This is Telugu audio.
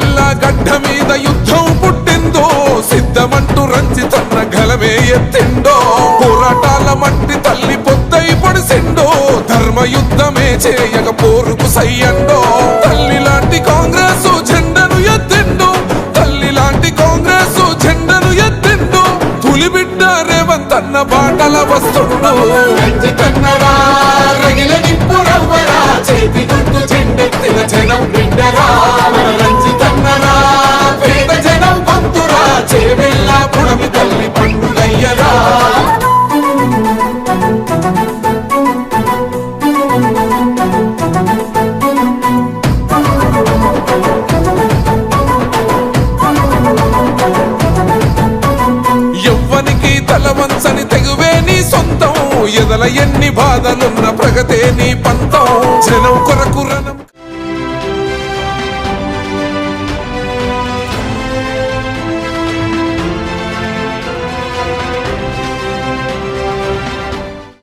గొరిల్లా గడ్డ మీద యుద్ధం పుట్టిందో సిద్ధమంటూ రంజితన్న గలమే ఎత్తిండో పోరాటాల మట్టి తల్లి పొద్దై పొడిసిండో ధర్మ యుద్ధమే చేయక పోరుకు సయ్యండో తల్లి లాంటి కాంగ్రెస్ జెండను ఎత్తిండో తల్లి లాంటి కాంగ్రెస్ జెండను ఎత్తిండు పులిబిడ్డ రేవంత్ అన్న బాటల వస్తుండో. రంజితన్నరా చేతి గుర్తు చెండెత్తిన జనం నిండరా ఎవ్వనికి తలవంచని తెగువే నీ సొంతం. ఎదల ఎన్ని బాధలున్న ప్రగతే నీ పంతం. జనం కొరకు రణం